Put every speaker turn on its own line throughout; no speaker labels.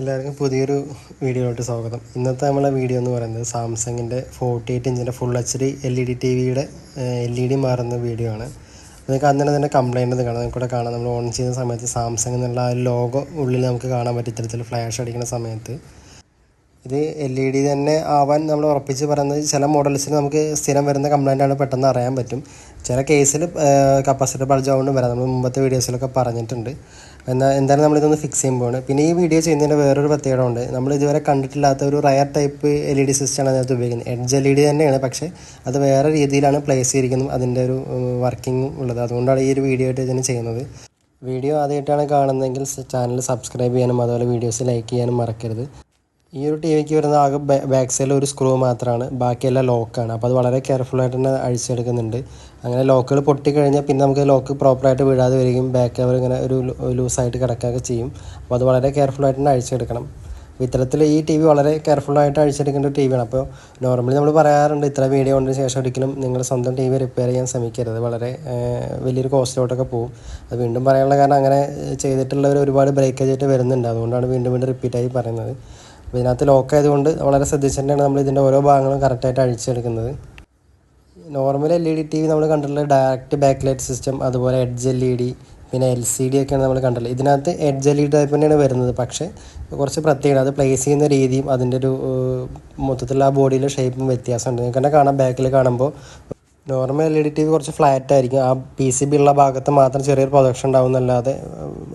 എല്ലാവർക്കും പുതിയൊരു വീഡിയോയിലോട്ട് സ്വാഗതം. ഇന്നത്തെ നമ്മളെ വീഡിയോ എന്ന് പറയുന്നത് സാംസങ്ങിന്റെ forty eight ഇഞ്ചിന്റെ full H D L E D T വിയുടെ എൽ ഇ ഡി മാറുന്ന വീഡിയോ ആണ്. നിങ്ങൾക്ക് അന്നേരം തന്നെ കംപ്ലൈന്റ് കാണാം. നമുക്ക് ഇവിടെ കാണാം. നമ്മൾ ഓൺ ചെയ്യുന്ന സമയത്ത് സാംസങ് എന്നുള്ള ആ ലോഗോ ഉള്ളിൽ നമുക്ക് കാണാൻ പറ്റും. ഇത്തരത്തിൽ ഫ്ലാഷ് അടിക്കുന്ന സമയത്ത്. ഇത് എൽ ഇ ഡി തന്നെ ആവാൻ നമ്മൾ ഉറപ്പിച്ച് പറയുന്നത് ചില മോഡൽസിന് നമുക്ക് സ്ഥിരം വരുന്ന കംപ്ലൈന്റാണ് പെട്ടെന്ന് അറിയാൻ പറ്റും. ചില കേസിൽ കപ്പാസിറ്റി ബൾജ് ആവുകൊണ്ട് വരാം. നമ്മൾ മുമ്പത്തെ വീഡിയോസിലൊക്കെ പറഞ്ഞിട്ടുണ്ട്. എന്നാൽ എന്തായാലും നമ്മളിതൊന്ന് ഫിക്സ് ചെയ്യുമ്പോൾ പിന്നെ ഈ വീഡിയോ ചെയ്യുന്നതിന്റെ വേറൊരു പ്രത്യേകത ഉണ്ട് നമ്മൾ ഇതുവരെ കണ്ടിട്ടില്ലാത്ത ഒരു rare type L E D സിസ്റ്റമാണ് അതിനകത്ത് ഉപയോഗിക്കുന്നത്. എഡ്ജ് എൽ ഇ ഡി തന്നെയാണ്. പക്ഷേ അത് വേറെ രീതിയിലാണ് പ്ലേസ് ചെയ്തിരിക്കുന്നത് അതിന്റെ ഒരു വർക്കിംഗ് ഉള്ളത്. അതുകൊണ്ടാണ് ഈ ഒരു വീഡിയോ ആയിട്ട് ഇതിന് ചെയ്യുന്നത്. വീഡിയോ ആദ്യമായിട്ടാണ് കാണുന്നതെങ്കിൽ ചാനൽ സബ്സ്ക്രൈബ് ചെയ്യാനും അതുപോലെ വീഡിയോസ് ലൈക്ക് ചെയ്യാനും മറക്കരുത്. ഈ ഒരു ടി വിക്ക് വരുന്ന ആകെ ബാക്ക് സൈഡിൽ ഒരു സ്ക്രൂ മാത്രമാണ് ബാക്കിയെല്ലാം ലോക്കാണ് അപ്പോൾ അത് വളരെ കെയർഫുള്ളായിട്ട് തന്നെ അഴിച്ചെടുക്കുന്നുണ്ട്. അങ്ങനെ ലോക്കുകൾ പൊട്ടിക്കഴിഞ്ഞാൽ പിന്നെ നമുക്ക് ലോക്ക് പ്രോപ്പറായിട്ട് വിടാതെ വരികയും ബാക്ക് കവർ ഇങ്ങനെ ഒരു ലൂസായിട്ട് കിടക്കുകയൊക്കെ ചെയ്യും. അപ്പോൾ അത് വളരെ കെയർഫുള്ളായിട്ട് തന്നെ അഴിച്ചെടുക്കണം. അപ്പോൾ ഇത്തരത്തിൽ ഈ ടി വി വളരെ കെയർഫുള്ളായിട്ട് അഴിച്ചെടുക്കേണ്ട ടി വിയാണ് അപ്പോൾ നോർമലി നമ്മൾ പറയാറുണ്ട് ഇത്ര വീഡിയോ കൊണ്ടതിന് ശേഷം ഒരിക്കലും നിങ്ങൾ സ്വന്തം ടി വി റിപ്പയർ ചെയ്യാൻ ശ്രമിക്കരുത്. വളരെ വലിയൊരു കോസ്റ്റിലോട്ടൊക്കെ പോകും. അത് വീണ്ടും പറയാനുള്ള കാരണം അങ്ങനെ ചെയ്തിട്ടുള്ളവർ ഒരുപാട് ബ്രേക്കേജ് ആയിട്ട് വരുന്നുണ്ട്. അതുകൊണ്ടാണ് വീണ്ടും വീണ്ടും റിപ്പീറ്റായി പറയുന്നത്. അപ്പോൾ ഇതിനകത്ത് ലോക്ക് ആയതുകൊണ്ട് വളരെ ശ്രദ്ധിച്ചിട്ടാണ് നമ്മൾ ഇതിന്റെ ഓരോ ഭാഗങ്ങളും കറക്റ്റായിട്ട് അഴിച്ചെടുക്കുന്നത്. Normal L E D T V നമ്മൾ കണ്ടിട്ടുള്ള ഡയറക്റ്റ് ബാക്ക് ലൈറ്റ് സിസ്റ്റം അതുപോലെ എഡ്ജ് എൽ ഇ ഡി പിന്നെ എൽ സി ഡി ഒക്കെയാണ് നമ്മൾ കണ്ടിട്ടുള്ളത്. ഇതിനകത്ത് edge L E D type തന്നെയാണ് വരുന്നത്. പക്ഷേ കുറച്ച് പ്രത്യേകത അത് പ്ലേസ് ചെയ്യുന്ന രീതിയും അതിന്റെ ഒരു മൊത്തത്തിലുള്ള ആ ബോഡിയിലെ ഷേപ്പും വ്യത്യാസമുണ്ട്. നിങ്ങൾക്ക് തന്നെ കാണാം ബാക്കിൽ കാണുമ്പോൾ. Normal L E D T V കുറച്ച് ഫ്ലാറ്റ് ആയിരിക്കും. ആ പി സി ബി ഉള്ള ഭാഗത്ത് മാത്രം ചെറിയൊരു പ്രൊജക്ഷൻ ഉണ്ടാവുന്നല്ലാതെ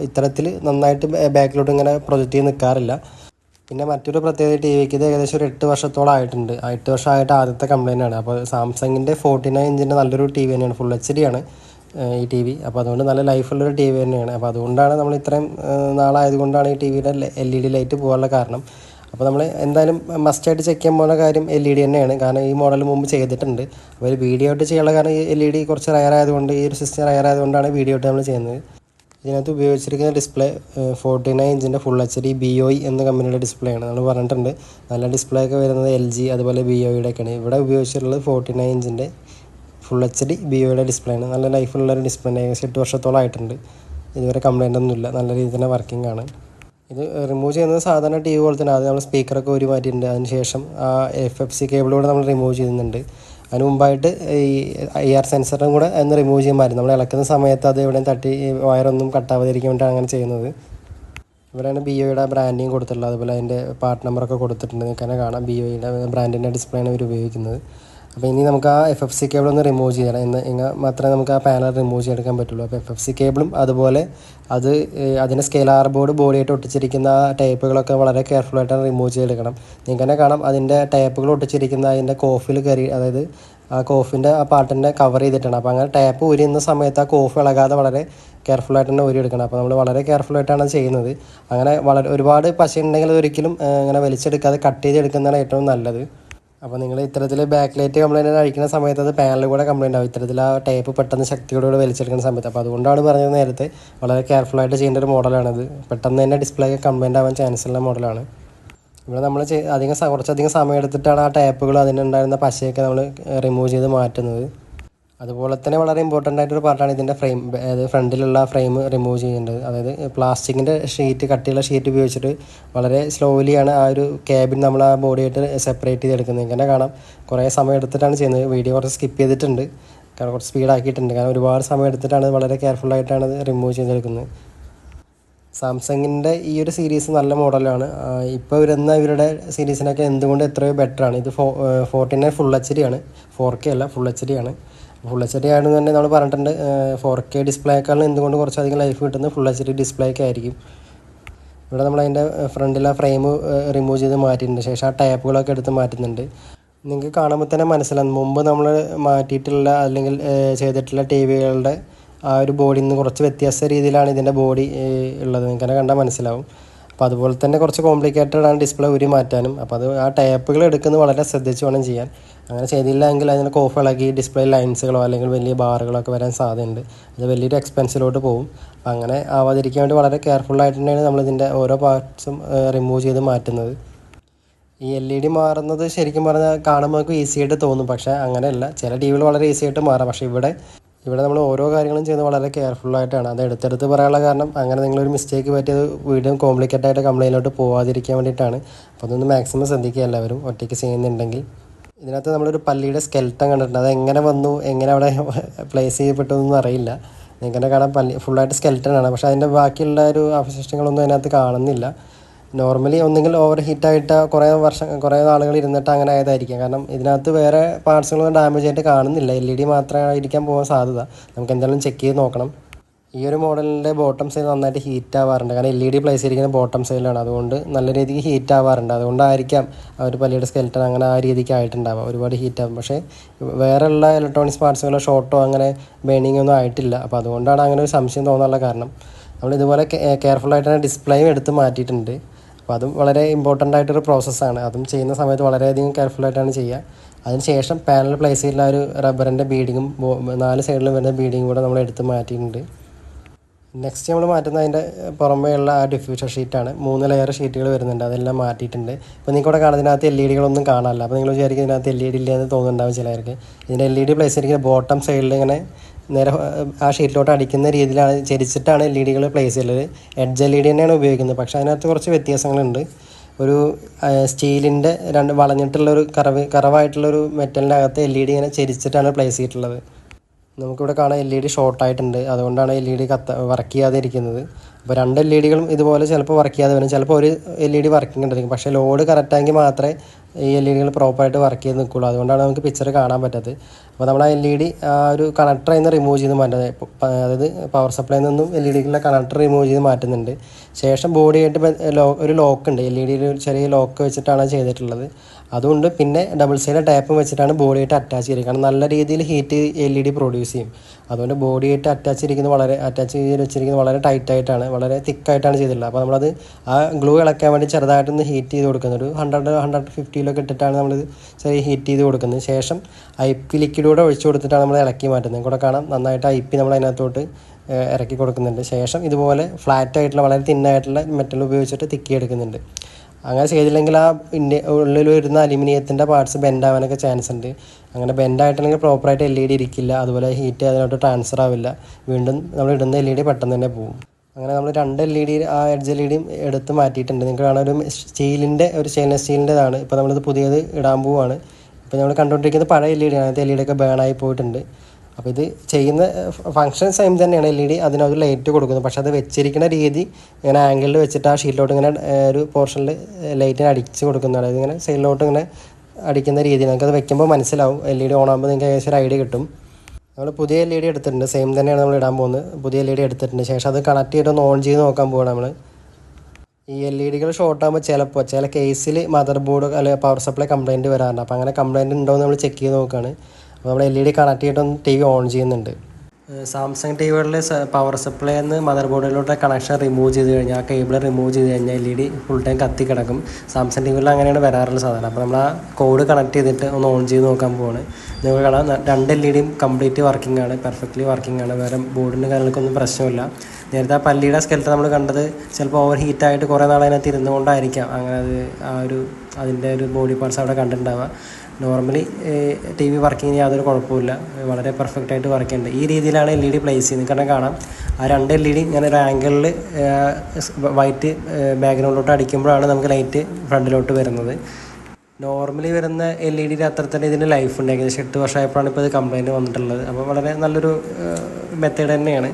ഇത്തരത്തിൽ നന്നായിട്ട് ബാക്കിലോട്ട് ഇങ്ങനെ പ്രൊജക്റ്റ് ചെയ്ത് നിൽക്കാറില്ല പിന്നെ മറ്റൊരു പ്രത്യേകത ടി വിക്ക് ഇത് ഏകദേശം ഒരു എട്ട് വർഷത്തോളം ആയിട്ടുണ്ട്. എട്ട് വർഷമായിട്ട് ആദ്യത്തെ കംപ്ലൈന്റ് ആണ്. അപ്പോൾ സാംസങ്ങിന്റെ ഫോർട്ടി നയൻ ഇഞ്ചിന്റെ നല്ലൊരു ടി വി തന്നെയാണ്. ഫുൾ എച്ച് ഡി ആണ് ഈ ടി വി അപ്പോൾ അതുകൊണ്ട് നല്ല ലൈഫുള്ളൊരു ടി വി തന്നെയാണ്. അപ്പോൾ അതുകൊണ്ടാണ് നമ്മൾ ഇത്രയും നാളായതുകൊണ്ടാണ് ഈ ടി വിയുടെ എൽ ഇ ഡി ലൈറ്റ് പോകാനുള്ള കാരണം. അപ്പോൾ നമ്മൾ എന്തായാലും മസ്റ്റായിട്ട് ചെക്ക് ചെയ്യാൻ പോകുന്ന കാര്യം എൽ ഇ ഡി തന്നെയാണ്. കാരണം ഈ മോഡൽ മുമ്പ് ചെയ്തിട്ടുണ്ട്. അപ്പോൾ ഒരു വീഡിയോ ആയിട്ട് ചെയ്യാനുള്ള കാരണം ഈ എൽ ഇ ഡി കുറച്ച് റയർ ആയതുകൊണ്ട് ഈ ഒരു സിസ്റ്റം റയർ ആയതുകൊണ്ടാണ് വീഡിയോ ആയിട്ട് നമ്മൾ ചെയ്യുന്നത്. ഇതിനകത്ത് ഉപയോഗിച്ചിരിക്കുന്ന display forty nine ഇഞ്ചിന്റെ full H D B O എന്ന കമ്പനിയുടെ ഡിസ്പ്ലേ ആണ്. നമ്മൾ പറഞ്ഞിട്ടുണ്ട്. നല്ല ഡിസ്പ്ലേ ഒക്കെ വരുന്നത് എൽ ജി അതുപോലെ ബി ഒയുടെ ഒക്കെയാണ്. ഇവിടെ ഉപയോഗിച്ചിട്ടുള്ളത് ഫോർട്ടി നയൻ ഇഞ്ചിന്റെ ഫുൾ എച്ച് ഡി ബി ഒയുടെ ഡിസ്പ്ലേ ആണ്. നല്ല ലൈഫുള്ളൊരു ഡിസ്പ്ലേ ആണ് ഏകദേശം എട്ട് വർഷത്തോളം ആയിട്ടുണ്ട്. ഇതുവരെ കംപ്ലൈന്റ് ഒന്നുമില്ല നല്ല രീതിയിൽ തന്നെ വർക്കിംഗ് ആണ്. ഇത് റിമൂവ് ചെയ്യുന്നത് സാധാരണ ടി വി പോലെ തന്നെ ആദ്യം നമ്മൾ സ്പീക്കറൊക്കെ ഒരു മാറ്റിയിട്ടുണ്ട്. അതിന് ശേഷം ആ എഫ് എഫ് സി കേബിളൂടെ നമ്മൾ റിമൂവ് ചെയ്യുന്നുണ്ട്. അതിന് മുമ്പായിട്ട് ഈ ഐ ആർ സെൻസറും കൂടെ ഒന്ന് റിമൂവ് ചെയ്യുമായിരുന്നു. നമ്മൾ ഇളക്കുന്ന സമയത്ത് അത് എവിടെയും തട്ടി വയറൊന്നും കട്ടാവാതിരിക്കാൻ വേണ്ടിയാണ് അങ്ങനെ ചെയ്യുന്നത്. ഇവിടെയാണ് ബി ഒയുടെ ബ്രാൻഡിങ് കൊടുത്തിട്ടുള്ളത്. അതുപോലെ അതിന്റെ പാർട്ട് നമ്പറൊക്കെ കൊടുത്തിട്ടുണ്ട്. നിങ്ങൾക്ക് തന്നെ കാണാം ബി ഒയുടെ ബ്രാൻഡിന്റെ ഡിസ്പ്ലേയാണ് ഇവർ ഉപയോഗിക്കുന്നത്. അപ്പോൾ ഇനി നമുക്ക് ആ എഫ് എഫ് സി കേബിൾ ഒന്ന് റിമൂവ് ചെയ്യണം. എന്ന് എങ്കിൽ മാത്രമേ നമുക്ക് ആ പാനൽ റിമൂവ് ചെയ്തെടുക്കാൻ പറ്റുള്ളൂ. അപ്പോൾ എഫ് എഫ് സി കേബിളും അതുപോലെ അത് അതിന്റെ സ്കെയിലാർ ബോർഡ് ബോഡിയായിട്ട് ഒട്ടിച്ചിരിക്കുന്ന ആ ടേപ്പുകളൊക്കെ വളരെ കെയർഫുള്ളായിട്ട് റിമൂവ് ചെയ്തെടുക്കണം. നിങ്ങൾക്ക് തന്നെ കാണാം അതിന്റെ ടേപ്പുകൾ ഒട്ടിച്ചിരിക്കുന്ന അതിന്റെ കോഫിൽ കയറി അതായത് ആ കോഫിന്റെ ആ പാട്ടിന്റെ കവർ ചെയ്തിട്ടാണ്. അപ്പോൾ അങ്ങനെ ടാപ്പ് ഉരിയുന്ന സമയത്ത് ആ കോഫ് ഇളകാതെ വളരെ കെയർഫുള്ളായിട്ട് തന്നെ ഊരിയെടുക്കണം. അപ്പോൾ നമ്മൾ വളരെ കെയർഫുള്ളായിട്ടാണ് ചെയ്യുന്നത്. അങ്ങനെ വളരെ ഒരുപാട് പശ ഉണ്ടെങ്കിൽ ഒരിക്കലും അങ്ങനെ വലിച്ചെടുക്കാതെ കട്ട് ചെയ്തെടുക്കുന്നതാണ് ഏറ്റവും നല്ലത്. അപ്പോൾ നിങ്ങൾ ഇത്തരത്തിൽ ബാക്ക് ലൈറ്റ് കംപ്ലൈന്റ് അഴിക്കുന്ന സമയത്ത് അത് പാനലിൽ കൂടെ കംപ്ലൈന്റ് ആവും. ഇത്തരത്തിൽ ആ ടേപ്പ് പെട്ടെന്ന് ശക്തിയോടുകൂടി വലിച്ചെടുക്കുന്ന സമയത്ത്. അപ്പോൾ അതുകൊണ്ടാണ് പറഞ്ഞത് നേരത്തെ വളരെ കെയർഫുള്ളായിട്ട് ചെയ്യേണ്ട ഒരു മോഡലാണിത് പെട്ടെന്ന് തന്നെ ഡിസ്പ്ലേ കംപ്ലൈന്റ് ആവാൻ ചാൻസ് ഉള്ള മോഡലാണ് ഇവിടെ നമ്മൾ അധികം കുറച്ചധികം സമയം എടുത്തിട്ടാണ് ആ ടാപ്പുകൾ അതിനുണ്ടായിരുന്ന പശയൊക്കെ നമ്മൾ റിമൂവ് ചെയ്ത് മാറ്റുന്നത്. അതുപോലെ തന്നെ വളരെ ഇമ്പോർട്ടന്റ് ആയിട്ടൊരു പാർട്ടാണ് ഇതിന്റെ ഫ്രെയിം അതായത് ഫ്രണ്ടിലുള്ള ഫ്രെയിം റിമൂവ് ചെയ്യേണ്ടത് അതായത് പ്ലാസ്റ്റിക്കിന്റെ ഷീറ്റ് കട്ടിയുള്ള ഷീറ്റ് ഉപയോഗിച്ചിട്ട് വളരെ സ്ലോലിയാണ് ആ ഒരു ക്യാബിൻ നമ്മൾ ആ ബോഡിയായിട്ട് സെപ്പറേറ്റ് ചെയ്തെടുക്കുന്നത്. ഇങ്ങനെ കാണാം. കുറേ സമയം എടുത്തിട്ടാണ് ചെയ്യുന്നത്. വീഡിയോ കുറച്ച് സ്കിപ്പ് ചെയ്തിട്ടുണ്ട്. കാരണം കുറച്ച് സ്പീഡാക്കിയിട്ടുണ്ട് കാരണം ഒരുപാട് സമയം എടുത്തിട്ടാണ് വളരെ കെയർഫുള്ളായിട്ടാണ് റിമൂവ് ചെയ്തെടുക്കുന്നത്. സാംസങ്ങിന്റെ ഈ ഒരു സീരീസ് നല്ല മോഡലാണ് ഇപ്പോൾ വരുന്ന ഇവരുടെ സീരീസിനൊക്കെ എന്തുകൊണ്ട് എത്രയോ ബെറ്ററാണ് ഇത് ഫോ forty nine full H D ആണ്. ഫോർ കെ അല്ല ഫുൾ എച്ച് ഡി ആണ്. ഫുൾ എച്ച് ഡി ആണെന്ന് തന്നെ നമ്മൾ പറഞ്ഞിട്ടുണ്ട് ഫോർ കെ ഡിസ്പ്ലേക്കാളും എന്തുകൊണ്ട് കുറച്ചധികം ലൈഫ് കിട്ടുന്നത് ഫുൾ എച്ച് ഡി ഡിസ്പ്ലേക്ക് ആയിരിക്കും. ഇവിടെ നമ്മൾ അതിന്റെ ഫ്രണ്ടിലെ ഫ്രെയിം റിമൂവ് ചെയ്ത് മാറ്റിയിട്ടുണ്ട്. ശേഷം ആ ടാപ്പുകളൊക്കെ എടുത്ത് മാറ്റുന്നുണ്ട്. നിങ്ങൾക്ക് കാണുമ്പോൾ തന്നെ മനസ്സിലാകും മുമ്പ് നമ്മൾ മാറ്റിയിട്ടുള്ള അല്ലെങ്കിൽ ചെയ്തിട്ടുള്ള ടി വികളുടെ ആ ഒരു ബോഡിയിൽ നിന്ന് കുറച്ച് വ്യത്യസ്ത രീതിയിലാണ് ഇതിന്റെ ബോഡി ഉള്ളത്. നിങ്ങൾക്ക് തന്നെ കണ്ടാൽ മനസ്സിലാവും. അപ്പോൾ അതുപോലെ തന്നെ കുറച്ച് കോംപ്ലിക്കേറ്റഡ് ആണ് ഡിസ്പ്ലേ ഉരി മാറ്റാനും. അപ്പോൾ അത് ആ ടേപ്പുകൾ എടുക്കുന്നത് വളരെ ശ്രദ്ധിച്ച് വേണം ചെയ്യാൻ. അങ്ങനെ ചെയ്തില്ല എങ്കിൽ അതിനൊക്കെ കോഫ് ഇളകി ഡിസ്പ്ലേ ലൈൻസുകളോ അല്ലെങ്കിൽ വലിയ ബാറുകളോ ഒക്കെ വരാൻ സാധ്യതയുണ്ട്. അത് വലിയൊരു എക്സ്പെൻസിലോട്ട് പോകും. അപ്പോൾ അങ്ങനെ ആവാതിരിക്കാൻ വേണ്ടി വളരെ കെയർഫുള്ളായിട്ട് തന്നെയാണ് നമ്മളിതിന്റെ ഓരോ പാർട്സും റിമൂവ് ചെയ്ത് മാറ്റുന്നത്. ഈ എൽ ഇ ഡി മാറുന്നത് ശരിക്കും പറഞ്ഞാൽ കാണുമ്പോൾ നമുക്ക് ഈസി ആയിട്ട് തോന്നും. പക്ഷേ അങ്ങനെയല്ല. ചില ടി വികൾ വളരെ ഈസി ആയിട്ട് മാറാം. പക്ഷേ ഇവിടെ ഇവിടെ നമ്മൾ ഓരോ കാര്യങ്ങളും ചെയ്യുന്നത് വളരെ കെയർഫുള്ളായിട്ടാണ് അത് എടുത്തെടുത്ത് പറയാനുള്ള കാരണം അങ്ങനെ നിങ്ങളൊരു മിസ്റ്റേക്ക് പറ്റിയത് വീണ്ടും കോംപ്ലിക്കേറ്റ് ആയിട്ട് കംപ്ലൈന്റിലോട്ട് പോവാതിരിക്കാൻ വേണ്ടിയിട്ടാണ്. അപ്പോൾ അതൊന്ന് മാക്സിമം ശ്രദ്ധിക്കുക എല്ലാവരും. ഒറ്റയ്ക്ക് ചെയ്യുന്നുണ്ടെങ്കിൽ. ഇതിനകത്ത് നമ്മളൊരു പല്ലിയുടെ സ്കെൽട്ടൻ കണ്ടിട്ടുണ്ട്. അത് എങ്ങനെ വന്നു? എങ്ങനെ അവിടെ പ്ലേസ് ചെയ്യപ്പെട്ടു എന്നൊന്നും അറിയില്ല. എങ്ങനെ കാണാൻ പല്ലി ഫുള്ളായിട്ട് സ്കെൽട്ടൻ ആണ്. പക്ഷേ അതിന്റെ ബാക്കിയുള്ള ഒരു അവശിഷ്ടങ്ങളൊന്നും അതിനകത്ത് കാണുന്നില്ല. നോർമലി ഒന്നെങ്കിൽ ഓവർ ഹീറ്റായിട്ട് കുറേ വർഷം കുറേ നാളുകൾ ഇരുന്നിട്ട് അങ്ങനെ ആയതായിരിക്കാം. കാരണം ഇതിനകത്ത് വേറെ പാർട്സുകളൊന്നും ഡാമേജ് ആയിട്ട് കാണുന്നില്ല. എൽ ഇ ഡി മാത്രമായിരിക്കാൻ പോകാൻ സാധ്യത. നമുക്ക് എന്തായാലും ചെക്ക് ചെയ്ത് നോക്കണം. ഈ ഒരു മോഡലിന്റെ ബോട്ടം സൈഡ് നന്നായിട്ട് ഹീറ്റ് ആവാറുണ്ട്. കാരണം എൽ ഇ ഡി പ്ലേസ് ചെയ്തിരിക്കുന്ന ബോട്ടം സൈഡിലാണ് അതുകൊണ്ട് നല്ല രീതിക്ക് ഹീറ്റ് ആവാറുണ്ട്. അതുകൊണ്ടായിരിക്കാം ആ ഒരു സ്കെൽറ്റൻ അങ്ങനെ ആ രീതിക്ക് ആയിട്ടുണ്ടാവുക. ഒരുപാട് ഹീറ്റ് ആവും. പക്ഷേ വേറെയുള്ള ഇലക്ട്രോണിക്സ് പാർട്സുകളോ ഷോർട്ടോ അങ്ങനെ ബേണിംഗ് ഒന്നും ആയിട്ടില്ല. അപ്പോൾ അതുകൊണ്ടാണ് അങ്ങനെ ഒരു സംശയം തോന്നാനുള്ള കാരണം. നമ്മൾ ഇതുപോലെ കെയർഫുൾ ആയിട്ട് ഡിസ്പ്ലേയും എടുത്ത് മാറ്റിയിട്ടുണ്ട്. അപ്പോൾ അതും വളരെ ഇമ്പോർട്ടന്റ് ആയിട്ടൊരു പ്രോസസ്സാണ് അതും ചെയ്യുന്ന സമയത്ത് വളരെയധികം കെയർഫുൾ ആയിട്ടാണ് ചെയ്യുക. അതിനുശേഷം പാനൽ പ്ലേസ് ചെയ്തിട്ടുള്ള ഒരു റബ്ബറിന്റെ ബീഡിങ്ങും നാല് സൈഡിലും വരുന്ന ബീഡിങ്ങും കൂടെ നമ്മൾ എടുത്ത് മാറ്റിയിട്ടുണ്ട്. നെക്സ്റ്റ് നമ്മൾ മാറ്റുന്ന അതിന്റെ പുറമേയുള്ള ആ ഡിഫ്യൂഷർ ഷീറ്റാണ് മൂന്ന് ലെയർ ഷീറ്റുകൾ വരുന്നുണ്ട്. അതെല്ലാം മാറ്റിയിട്ടുണ്ട്. ഇപ്പോൾ നിങ്ങൾക്ക് ഇവിടെ കാണുന്നതിനകത്ത് എൽ ഇ ഡികളൊന്നും കാണാനില്ല. അപ്പോൾ നിങ്ങൾ വിചാരിക്കും ഇതിനകത്ത് എൽ ഇ ഡി ഇല്ലയെന്ന് തോന്നുന്നുണ്ടാവും ചിലർക്ക്. ഇതിന്റെ എൽ ഇ ഡി പ്ലേസ് ചെയ്തിരിക്കുന്ന ബോട്ടം സൈഡിൽ ഇങ്ങനെ നേരെ ആ ഷീറ്റിലോട്ട് അടിക്കുന്ന രീതിയിലാണ് ചരിച്ചിട്ടാണ് എൽ ഇ ഡികൾ പ്ലേസ് ചെയ്യുന്നത് എഡ്ജ് എൽ ഇ ഡി തന്നെയാണ് ഉപയോഗിക്കുന്നത്. പക്ഷേ അതിനകത്ത് കുറച്ച് വ്യത്യാസങ്ങളുണ്ട്. ഒരു സ്റ്റീലിന്റെ രണ്ട് വളഞ്ഞിട്ടുള്ളൊരു കറവ് കറവായിട്ടുള്ളൊരു മെറ്റലിന്റെ അകത്ത് എൽ ഇ ഡി ഇങ്ങനെ ചരിച്ചിട്ടാണ് പ്ലേസ് ചെയ്തിട്ടുള്ളത്. നമുക്കിവിടെ കാണാൻ എൽ ഇ ഡി ഷോർട്ടായിട്ടുണ്ട് അതുകൊണ്ടാണ് എൽ ഇ ഡി കത്ത വർക്ക് ചെയ്യാതെ ഇരിക്കുന്നത് അപ്പോൾ രണ്ട് എൽ ഇ ഡികളും ഇതുപോലെ ചിലപ്പോൾ വർക്ക് ചെയ്യാതെ വരും. ചിലപ്പോൾ ഒരു എൽ ഇ ഡി വർക്കിംഗ് ഉണ്ടായിരിക്കും. പക്ഷേ ലോഡ് കറക്റ്റാങ്കിൽ മാത്രമേ ഈ എൽ ഇ ഡികൾ പ്രോപ്പറായിട്ട് വർക്ക് ചെയ്ത് നിൽക്കുള്ളൂ. അതുകൊണ്ടാണ് നമുക്ക് പിക്ചർ കാണാൻ പറ്റാത്തത്. അപ്പോൾ നമ്മൾ ആ എൽ ഇ ഡി ആ ഒരു കണക്ടറിൽ നിന്ന് റിമൂവ് ചെയ്ത് മാറ്റുന്നത്. അതായത് പവർ സപ്ലൈയിൽ നിന്നും എൽ ഇ ഡിക്കുള്ള കണക്ടർ റിമൂവ് ചെയ്ത് മാറ്റുന്നുണ്ട്. ശേഷം ബോഡിയായിട്ട് ഒരു ലോക്ക് ഉണ്ട്. എൽ ഇ ഡിയിൽ ഒരു ചെറിയ ലോക്ക് വെച്ചിട്ടാണ് ചെയ്തിട്ടുള്ളത്. അതുകൊണ്ട് പിന്നെ ഡബിൾ സൈഡ് ടാപ്പും വെച്ചിട്ടാണ് ബോഡിയായിട്ട് അറ്റാച്ച് ചെയ്തിരിക്കുന്നത് നല്ല രീതിയിൽ heat L E D produce ചെയ്യും. അതുകൊണ്ട് ബോഡിയായിട്ട് അറ്റാച്ച് ചെയ്തിരിക്കുന്നത് വളരെ അറ്റാച്ച് ചെയ്ത് വെച്ചിരിക്കുന്നത് വളരെ ടൈറ്റ് ആയിട്ടാണ് വളരെ തിക്കായിട്ടാണ് ചെയ്തിട്ടുള്ളത്. അപ്പോൾ നമ്മളത് ആ ഗ്ലൂ ഇളക്കാൻ വേണ്ടി ചെറുതായിട്ടൊന്ന് ഹീറ്റ് ചെയ്ത് കൊടുക്കുന്നത്. ഒരു ഹൺഡ്രഡ് ഹൺഡ്രഡ് ഫിഫ്റ്റിയിലൊക്കെ ഇട്ടിട്ടാണ് നമ്മളിത് ചെറിയ ഹീറ്റ് ചെയ്ത് കൊടുക്കുന്നത്. ശേഷം ഐ പി ലിക്വിഡൂടെ ഒഴിച്ചു കൊടുത്തിട്ടാണ് നമ്മൾ ഇളക്കി മാറ്റുന്നത്. കൂടെ കാണാം നന്നായിട്ട് ഐ പി നമ്മൾ അതിനകത്തോട്ട് ഇറക്കി കൊടുക്കുന്നുണ്ട്. ശേഷം ഇതുപോലെ ഫ്ലാറ്റ് ആയിട്ടുള്ള വളരെ തിന്നായിട്ടുള്ള മെറ്റൽ ഉപയോഗിച്ചിട്ട് തിക്കി എടുക്കുന്നുണ്ട് അങ്ങനെ ചെയ്തില്ലെങ്കിൽ ആ ഇന്ത്യ ഉള്ളിൽ വരുന്ന അലുമിനിയത്തിന്റെ പാർട്സ് ബെൻഡാവാനൊക്കെ ചാൻസ് ഉണ്ട്. അങ്ങനെ ബെൻഡ് ആയിട്ടുണ്ടെങ്കിൽ പ്രോപ്പറായിട്ട് എൽ ഇ ഡി ഇരിക്കില്ല. അതുപോലെ ഹീറ്റ് അതിനോട്ട് ട്രാൻസ്ഫർ ആവില്ല. വീണ്ടും നമ്മൾ ഇടുന്ന എൽ ഇ ഡി പെട്ടെന്ന് തന്നെ പോകും അങ്ങനെ നമ്മൾ രണ്ട് എൽ ഇ ഡി ആ എഡ്ജ് എൽ ഇ ഡിയും എടുത്ത് മാറ്റിയിട്ടുണ്ട്. നിങ്ങൾക്ക് കാണാൻ ഒരു സ്റ്റീലിന്റെ ഒരു സ്റ്റെയിൻലെസ് സ്റ്റീലിന്റെതാണ് ഇപ്പോൾ നമ്മളിത് പുതിയത് ഇടാൻ പോവുകയാണ് ഇപ്പോൾ നമ്മൾ കണ്ടുകൊണ്ടിരിക്കുന്നത് പഴയ എൽ ഇ ഡി ആണ്. അതിനകത്ത് എൽ ഇ ഡി ഒക്കെ ബേണായി പോയിട്ടുണ്ട്. അപ്പോൾ ഇത് ചെയ്യുന്ന ഫങ്ഷൻ സെയിം തന്നെയാണ്. എൽ ഇ ഡി അതിനൊരു ലൈറ്റ് കൊടുക്കുന്നത് പക്ഷേ അത് വെച്ചിരിക്കുന്ന രീതി ഇങ്ങനെ ആംഗിളിൽ വെച്ചിട്ട് ആ ഷീറ്റിലോട്ട് ഇങ്ങനെ ഒരു പോർഷനിൽ ലൈറ്റിന് അടിച്ച് കൊടുക്കുന്നതാണ്. ഇങ്ങനെ സൈഡിലോട്ട് ഇങ്ങനെ അടിക്കുന്ന രീതി. നിങ്ങൾക്കത് വെക്കുമ്പോൾ മനസ്സിലാവും. എൽ ഇ ഡി ഓൺ ആകുമ്പോൾ നിങ്ങൾക്ക് ഏകദേശം ഒരു ഐഡിയ കിട്ടും. നമ്മൾ പുതിയ എൽ ഇ ഡി എടുത്തിട്ടുണ്ട്. സെയിം തന്നെയാണ് നമ്മൾ ഇടാൻ പോകുന്നത്. പുതിയ എൽ ഇ ഡി എടുത്തിട്ടുണ്ട്. ശേഷം അത് കണക്ട് ചെയ്തിട്ട് ഓൺ ചെയ്ത് നോക്കാൻ പോകണം നമ്മൾ ഈ എൽ ഇ ഡികൾ ഷോർട്ട് ആകുമ്പോൾ ചിലപ്പോൾ ചില കേസിൽ മദർ ബോർഡ് അല്ലെങ്കിൽ പവർ സപ്ലൈ കംപ്ലയിന്റ് വരാറുണ്ട്. അപ്പോൾ അങ്ങനെ കംപ്ലയിന്റ് ഉണ്ടോ എന്ന് നമ്മൾ ചെക്ക് ചെയ്ത് നോക്കുകയാണ് അപ്പോൾ നമ്മൾ എൽ ഇ ഡി കണക്ട് ചെയ്തിട്ടൊന്ന് ടി വി ഓൺ ചെയ്യുന്നുണ്ട് സാംസങ് ടി വികളിൽ പവർ സപ്ലൈ നിന്ന് മദർ ബോർഡിലോട്ട് കണക്ഷൻ റിമൂവ് ചെയ്ത് കഴിഞ്ഞാൽ ആ കേബിൾ റിമൂവ് ചെയ്ത് കഴിഞ്ഞാൽ L E D full time കത്തി കിടക്കും സാംസങ് ടി വികളിൽ അങ്ങനെയാണ് വരാറുള്ള സാധനം. അപ്പോൾ നമ്മൾ ആ കോഡ് കണക്ട് ചെയ്തിട്ട് ഒന്ന് ഓൺ ചെയ്ത് നോക്കാൻ പോവാണ്. നിങ്ങൾക്ക് കാണാം രണ്ട് എൽ ഇ ഡിയും കംപ്ലീറ്റ് വർക്കിംഗ് ആണ് പെർഫെക്റ്റ്ലി വർക്കിംഗ് ആണ്. വേറെ ബോർഡിന്റെ കാര്യങ്ങൾക്കൊന്നും പ്രശ്നമില്ല. നേരത്തെ ആ പല്ലിയുടെ സ്കെൽറ്റ് നമ്മൾ കണ്ടത് ചിലപ്പോൾ ഓവർ ഹീറ്റായിട്ട് കുറേ നാൾ അതിനകത്ത് ഇരുന്നുകൊണ്ടായിരിക്കാം. അങ്ങനെ അത് ആ ഒരു അതിന്റെ ഒരു ബോഡി പാർട്സ് അവിടെ കണ്ടിട്ടുണ്ടാവുക. നോർമലി ടി വി വർക്കിങ്ങിന് യാതൊരു കുഴപ്പമില്ല വളരെ പെർഫെക്റ്റ് ആയിട്ട് വർക്ക് ചെയ്യുന്നുണ്ട്. ഈ രീതിയിലാണ് എൽ ഇ ഡി പ്ലേസ് ചെയ്യുന്നത്. കാരണം കാണാം ആ രണ്ട് എൽ ഇ ഡി ഇങ്ങനെ ഒരു ആംഗിളിൽ വൈറ്റ് ബാക്ക്ഗ്രൗണ്ടിലോട്ട് അടിക്കുമ്പോഴാണ് നമുക്ക് ലൈറ്റ് ഫ്രണ്ടിലോട്ട് വരുന്നത്. നോർമലി വരുന്ന എൽ ഇ ഡിയുടെ അത്ര തന്നെ ഇതിന് ലൈഫ് ഉണ്ട്. ഏകദേശം എട്ട് വർഷമായപ്പോഴാണ് ഇപ്പോൾ ഇത് കംപ്ലൈന്റ് വന്നിട്ടുള്ളത്. അപ്പോൾ വളരെ നല്ലൊരു മെത്തേഡ് തന്നെയാണ്.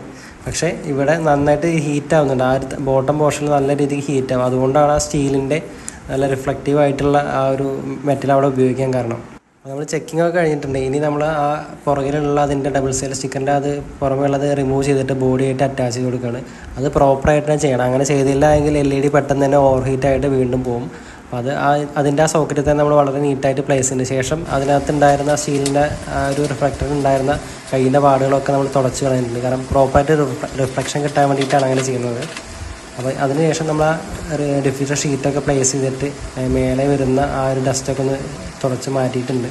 പക്ഷേ ഇവിടെ നന്നായിട്ട് ഹീറ്റ് ആവുന്നുണ്ട്. ആ ബോട്ടം പോർഷനിൽ നല്ല രീതിക്ക് ഹീറ്റ് ആവും. അതുകൊണ്ടാണ് ആ സ്റ്റീലിന്റെ നല്ല റിഫ്ലക്റ്റീവ് ആയിട്ടുള്ള ആ ഒരു മെറ്റൽ അവിടെ ഉപയോഗിക്കാൻ കാരണം. നമ്മൾ ചെക്കിംഗ് ഒക്കെ കഴിഞ്ഞിട്ടുണ്ട്. ഇനി നമ്മൾ ആ പുറകിലുള്ള അതിന്റെ ഡബിൾ സൈഡ് സ്റ്റിക്കറിന്റെ അത് പുറമേ ഉള്ളത് റിമൂവ് ചെയ്തിട്ട് ബോഡി ആയിട്ട് അറ്റാച്ച് ചെയ്ത് കൊടുക്കുകയാണ് അത് പ്രോപ്പറായിട്ട് തന്നെ ചെയ്യണം. അങ്ങനെ ചെയ്തില്ല എങ്കിൽ എൽ ഇ ഡി പെട്ടെന്ന് തന്നെ ഓവർ ഹീറ്റ് ആയിട്ട് വീണ്ടും പോകും അപ്പോൾ അത് ആ അതിന്റെ ആ സോക്കറ്റിൽ തന്നെ നമ്മൾ വളരെ നീറ്റായിട്ട് പ്ലേസ് ചെയ്തതിന് ശേഷം അതിനകത്ത് ഉണ്ടായിരുന്ന സ്റ്റീലിന്റെ ആ ഒരു റിഫ്ലക്ടർ ഉണ്ടായിരുന്ന കയ്യിന്റെ പാടുകളൊക്കെ നമ്മൾ തുടച്ച് കളഞ്ഞിട്ടുണ്ട്. കാരണം പ്രോപ്പറായിട്ട് റിഫ്ലക്ഷൻ കിട്ടാൻ വേണ്ടിയിട്ടാണ് അങ്ങനെ ചെയ്യുന്നത്. അപ്പോൾ അതിനുശേഷം നമ്മൾ ആ ഡിഫ്യൂസർ ഷീറ്റൊക്കെ പ്ലേസ് ചെയ്തിട്ട് മേലെ വരുന്ന ആ ഒരു ഡസ്റ്റൊക്കെ ഒന്ന് തുടച്ച് മാറ്റിയിട്ടുണ്ട്.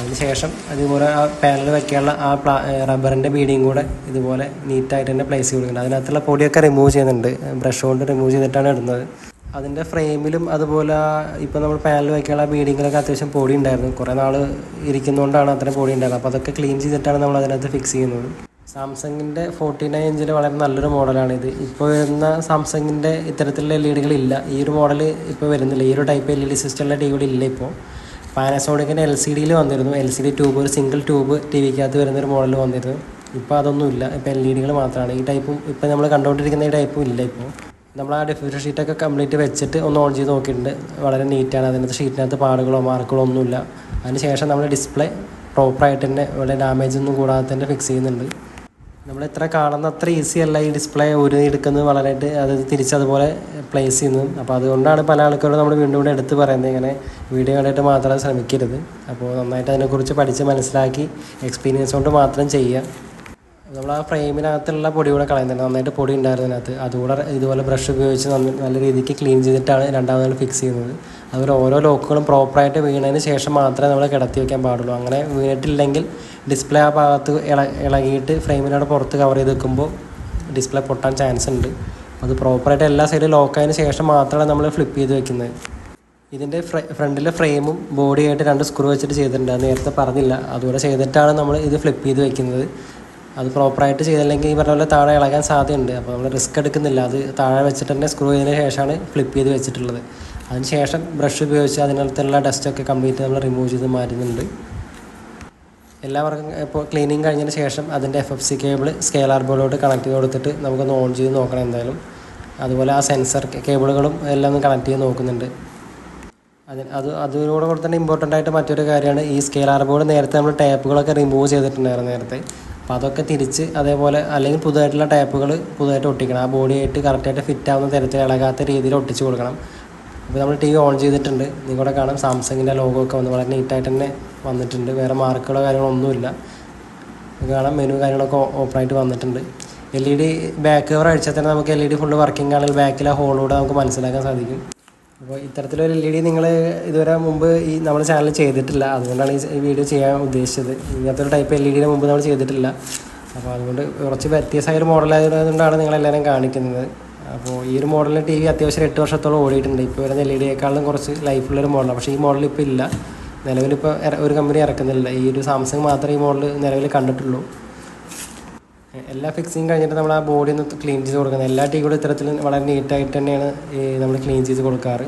അതിനുശേഷം അതുപോലെ ആ പാനൽ വയ്ക്കാനുള്ള ആ പ്ലാ റബ്ബറിന്റെ ബീഡിയും കൂടെ ഇതുപോലെ നീറ്റായിട്ട് തന്നെ പ്ലേസ് ചെയ്ത് കൊടുക്കുന്നത് അതിനകത്തുള്ള പൊടിയൊക്കെ റിമൂവ് ചെയ്യുന്നുണ്ട്. ബ്രഷ് കൊണ്ട് റിമൂവ് ചെയ്തിട്ടാണ് ഇടുന്നത്. അതിന്റെ ഫ്രെയിമിലും അതുപോലെ ഇപ്പോൾ നമ്മൾ പാനൽ വയ്ക്കാനുള്ള ബീഡിങ്ങിലൊക്കെ അത്യാവശ്യം പൊടി ഉണ്ടായിരുന്നു. കുറേ നാൾ ഇരിക്കുന്നതുകൊണ്ടാണ് അത്രയും പൊടി ഉണ്ടായിരുന്നത്. അപ്പോൾ അതൊക്കെ ക്ലീൻ ചെയ്തിട്ടാണ് നമ്മൾ അതിനകത്ത് ഫിക്സ് ചെയ്യുന്നത്. സാംസങ്ങിന്റെ ഫോർട്ടി നയൻ ഇഞ്ചിൽ വളരെ നല്ലൊരു മോഡലാണ് ഇത്. ഇപ്പോൾ വരുന്ന സാംസങ്ങിന്റെ ഇത്തരത്തിലുള്ള എൽ ഇ ഡികളില്ല. ഈ ഒരു മോഡൽ ഇപ്പോൾ വരുന്നില്ല. ഈ ഒരു ടൈപ്പ് എൽ ഇ ഡി സിസ്റ്റമുള്ള ടി വികൾ ഇല്ല ഇപ്പോൾ. പാനസോണിക്കിന്റെ എൽ സി ഡിയിൽ വന്നിരുന്നു. എൽ സി ഡി ട്യൂബ് ഒരു സിംഗിൾ ട്യൂബ് ടി വിക്കകത്ത് വരുന്നൊരു മോഡൽ വന്നിരുന്നു. ഇപ്പോൾ അതൊന്നുമില്ല. ഇപ്പോൾ എൽ ഇ ഡികൾ മാത്രമാണ്. ഈ ടൈപ്പും ഇപ്പോൾ നമ്മൾ കണ്ടുകൊണ്ടിരിക്കുന്ന ഈ ടൈപ്പും ഇല്ല ഇപ്പോൾ. നമ്മൾ ആ ഡിഫ്യൂഷൻ ഷീറ്റൊക്കെ കംപ്ലീറ്റ് വെച്ചിട്ട് ഒന്ന് ഓൺ ചെയ്ത് നോക്കിയിട്ടുണ്ട്. വളരെ നീറ്റാണ് അതിനകത്ത് ഷീറ്റിനകത്ത് പാടുകളോ മാർക്കുകളോ ഒന്നുമില്ല. അതിന് ശേഷം നമ്മൾ ഡിസ്പ്ലേ പ്രോപ്പറായിട്ട് തന്നെ ഇവിടെ ഡാമേജ് ഒന്നും കൂടാതെ തന്നെ ഫിക്സ് ചെയ്യുന്നുണ്ട്. നമ്മൾ എത്ര കാണുന്ന അത്ര ഈസി അല്ല ഈ ഡിസ്പ്ലേ ഒരു എടുക്കുന്നത് വളരെയായിട്ട് അത് തിരിച്ചതുപോലെ പ്ലേസ് ചെയ്യുന്നത്. അപ്പോൾ അതുകൊണ്ടാണ് പല ആൾക്കാരും നമ്മൾ വീണ്ടും വീണ്ടും എടുത്ത് പറയുന്നത് ഇങ്ങനെ വീഡിയോ കണ്ടിട്ട് മാത്രം ശ്രമിക്കരുത്. അപ്പോൾ നന്നായിട്ട് അതിനെക്കുറിച്ച് പഠിച്ച് മനസ്സിലാക്കി എക്സ്പീരിയൻസ് കൊണ്ട് മാത്രം ചെയ്യുക. നമ്മൾ ആ ഫ്രെയിമിനകത്തുള്ള പൊടി കൂടെ കളയുന്നുണ്ട് നന്നായിട്ട് പൊടി ഉണ്ടായിരുന്നു അതിനകത്ത്. അതുകൂടെ ഇതുപോലെ ബ്രഷ് ഉപയോഗിച്ച് നല്ല രീതിക്ക് ക്ലീൻ ചെയ്തിട്ടാണ് രണ്ടാമത് ഫിക്സ് ചെയ്യുന്നത്. അതുപോലെ ഓരോ ലോക്കുകളും പ്രോപ്പറായിട്ട് വീണതിന് ശേഷം മാത്രമേ നമ്മൾ കിടത്തി വെക്കാൻ പാടുള്ളൂ. അങ്ങനെ വീണിട്ടില്ലെങ്കിൽ ഡിസ്പ്ലേ ആ ഭാഗത്ത് ഇള ഇളകിയിട്ട് ഫ്രെയിമിനോട് പുറത്ത് കവർ ചെയ്ത് വെക്കുമ്പോൾ ഡിസ്പ്ലേ പൊട്ടാൻ ചാൻസ് ഉണ്ട്. അത് പ്രോപ്പറായിട്ട് എല്ലാ സൈഡും ലോക്കായതിന് ശേഷം മാത്രമാണ് നമ്മൾ ഫ്ലിപ്പ് ചെയ്ത് വെക്കുന്നത്. ഇതിന്റെ ഫ്ര ഫ്രണ്ടിലെ ഫ്രെയിമും ബോഡിയായിട്ട് രണ്ട് സ്ക്രൂ വെച്ചിട്ട് ചെയ്തിട്ടുണ്ട്. നേരത്തെ പറഞ്ഞില്ല. അതുപോലെ ചെയ്തിട്ടാണ് നമ്മൾ ഇത് ഫ്ലിപ്പ് ചെയ്ത് വെക്കുന്നത്. അത് പ്രോപ്പറായിട്ട് ചെയ്തില്ലെങ്കിൽ ഈ പറഞ്ഞ പോലെ താഴെ ഇളകാൻ സാധ്യതയുണ്ട്. അപ്പോൾ നമ്മൾ റിസ്ക് എടുക്കുന്നില്ല. അത് താഴെ വെച്ചിട്ട് തന്നെ സ്ക്രൂ ചെയ്തതിന് ശേഷമാണ് ഫ്ലിപ്പ് ചെയ്ത് വെച്ചിട്ടുള്ളത്. അതിന് ശേഷം ബ്രഷ് ഉപയോഗിച്ച് അതിനകത്തുള്ള ഡസ്റ്റൊക്കെ കംപ്ലീറ്റ് നമ്മൾ റിമൂവ് ചെയ്ത് മാറ്റുന്നുണ്ട്. എല്ലാവർക്കും ഇപ്പോൾ ക്ലീനിങ് കഴിഞ്ഞതിന് ശേഷം അതിന്റെ F F C cable scaler ബോർഡിലോട്ട് connect ചെയ്ത് കൊടുത്തിട്ട് നമുക്കൊന്ന് ഓൺ ചെയ്ത് നോക്കണം എന്തായാലും. അതുപോലെ ആ സെൻസർ കേബിളുകളും എല്ലാം ഒന്ന് കണക്ട് ചെയ്ത് നോക്കുന്നുണ്ട്. അതിന് അത് അതിനോട് കൂടെ തന്നെ ഇമ്പോർട്ടന്റ് ആയിട്ട് മറ്റൊരു കാര്യമാണ് ഈ സ്കെയിലാർ ബോർഡ് നേരത്തെ നമ്മൾ ടാപ്പുകളൊക്കെ റിമൂവ് ചെയ്തിട്ടുണ്ടായിരുന്നു നേരത്തെ. അപ്പോൾ അതൊക്കെ തിരിച്ച് അതേപോലെ അല്ലെങ്കിൽ പുതുതായിട്ടുള്ള ടാപ്പുകൾ പുതുതായിട്ട് ഒട്ടിക്കണം. ആ ബോഡിയായിട്ട് കറക്റ്റായിട്ട് ഫിറ്റ് ആവുന്ന തരത്തിൽ ഇളകാത്ത രീതിയിൽ ഒട്ടിച്ച് കൊടുക്കണം. അപ്പോൾ നമ്മൾ ടി വി ഓൺ ചെയ്തിട്ടുണ്ട്. നിങ്ങളുടെ കാണാം. സാംസങ്ങിന്റെ ലോഗോ ഒക്കെ വന്ന് വളരെ നീറ്റായിട്ട് തന്നെ വന്നിട്ടുണ്ട്. വേറെ മാർക്കുകളോ കാര്യങ്ങളോ ഒന്നുമില്ല. കാണാം. മെനു കാര്യങ്ങളൊക്കെ ഓപ്പണായിട്ട് വന്നിട്ടുണ്ട്. L E D back cover അടിച്ചാൽ തന്നെ നമുക്ക് L E D full working ആണെങ്കിൽ ബാക്കിലെ ഹോളൂടെ നമുക്ക് മനസ്സിലാക്കാൻ സാധിക്കും. അപ്പോൾ ഇത്തരത്തിലൊരു എൽ ഇ ഡി നിങ്ങൾ ഇതുവരെ മുമ്പ് ഈ നമ്മൾ ചാനൽ ചെയ്തിട്ടില്ല. അതുകൊണ്ടാണ് ഈ വീഡിയോ ചെയ്യാൻ ഉദ്ദേശിച്ചത്. ഇങ്ങനത്തെ ഒരു ടൈപ്പ് എൽ ഇ ഡിയുടെ മുമ്പ് നമ്മൾ ചെയ്തിട്ടില്ല. അപ്പോൾ അതുകൊണ്ട് കുറച്ച് വ്യത്യസ്തമായ ഒരു മോഡലായതുകൊണ്ടാണ് നിങ്ങളെല്ലാവരും കാണിക്കുന്നത്. അപ്പോൾ ഈ ഒരു മോഡലിന്റെ ടി വി അത്യാവശ്യം എട്ട് വർഷത്തോളം ഓടിയിട്ടുണ്ട്. ഇപ്പോൾ വരുന്ന എൽ ഇ ഡിയേക്കാളും കുറച്ച് ലൈഫുള്ളൊരു മോഡലാണ് പക്ഷേ ഈ മോഡൽ ഇപ്പോൾ ഇല്ല. നിലവിലിപ്പോൾ ഒരു കമ്പനി ഇറക്കുന്നില്ല. ഈ ഒരു സാംസങ് മാത്രമേ ഈ മോഡൽ നിലവിൽ കണ്ടിട്ടുള്ളൂ. എല്ലാ ഫിക്സിങ് കഴിഞ്ഞിട്ട് നമ്മൾ ആ ബോഡി ഒന്ന് ക്ലീൻ ചെയ്ത് കൊടുക്കുന്നത്. എല്ലാ ടീ കൂടെ ഇത്തരത്തിൽ വളരെ നീറ്റായിട്ട് തന്നെയാണ് നമ്മൾ ക്ലീൻ ചെയ്ത് കൊടുക്കാറ്.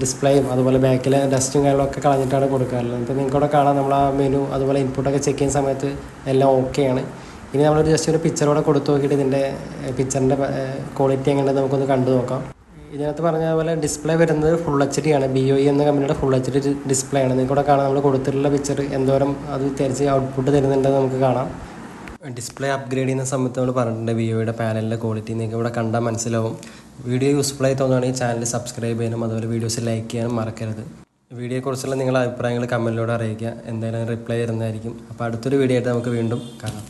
ഡിസ്പ്ലേയും അതുപോലെ ബാക്കിലെ ഡസ്റ്റും കാര്യങ്ങളൊക്കെ കളഞ്ഞിട്ടാണ് കൊടുക്കാറുള്ളത്. ഇപ്പോൾ നിങ്ങൾക്കൂടെ കാണാം നമ്മൾ ആ മെനു അതുപോലെ ഇൻപുട്ടൊക്കെ ചെക്ക് ചെയ്യുന്ന സമയത്ത് എല്ലാം ഓക്കെയാണ് ഇനി നമ്മളൊരു ജസ്റ്റ് ഒരു പിക്ചറോടെ കൊടുത്തു നോക്കിയിട്ട് ഇതിന്റെ പിക്ചറിന്റെ ക്വാളിറ്റി എങ്ങനെ നമുക്കൊന്ന് കണ്ടു നോക്കാം. ഇതിനകത്ത് പറഞ്ഞ പോലെ ഡിസ്പ്ലേ വരുന്നത് ഫുൾ എച്ച് ഡി ആണ്. ബി ഒ ഇ എന്ന കമ്പനിയുടെ ഫുൾ എച്ച് ഡി ഡിസ്പ്ലേ ആണ്. നിങ്ങൾക്കൂടെ കാണാം നമ്മൾ കൊടുത്തിട്ടുള്ള പിക്ചർ എന്തോരം അത് തിരിച്ച് ഔട്ട്പുട്ട് തരുന്നുണ്ടെന്ന് നമുക്ക് കാണാം. ഡിസ്പ്ലേ അപ്ഗ്രേഡ് ചെയ്യുന്ന സമയത്ത് നമ്മൾ പറഞ്ഞിട്ടുണ്ട് വിഒയുടെ പാനലിന്റെ ക്വാളിറ്റി നിങ്ങൾക്ക് ഇവിടെ കണ്ടാൽ മനസ്സിലാവും. വീഡിയോ യൂസ്ഫുൾ ആയി തോന്നുകയാണെങ്കിൽ ചാനൽ സബ്സ്ക്രൈബ് ചെയ്യാനും അതുപോലെ വീഡിയോസ് ലൈക്ക് ചെയ്യാനും മറക്കരുത്. വീഡിയോയെക്കുറിച്ചുള്ള നിങ്ങളുടെ അഭിപ്രായങ്ങൾ കമന്റിലൂടെ അറിയിക്കുക. എന്തായാലും റിപ്ലൈ തരുന്നതായിരിക്കും. അപ്പോൾ അടുത്തൊരു വീഡിയോ ആയിട്ട് നമുക്ക് വീണ്ടും കാണാം.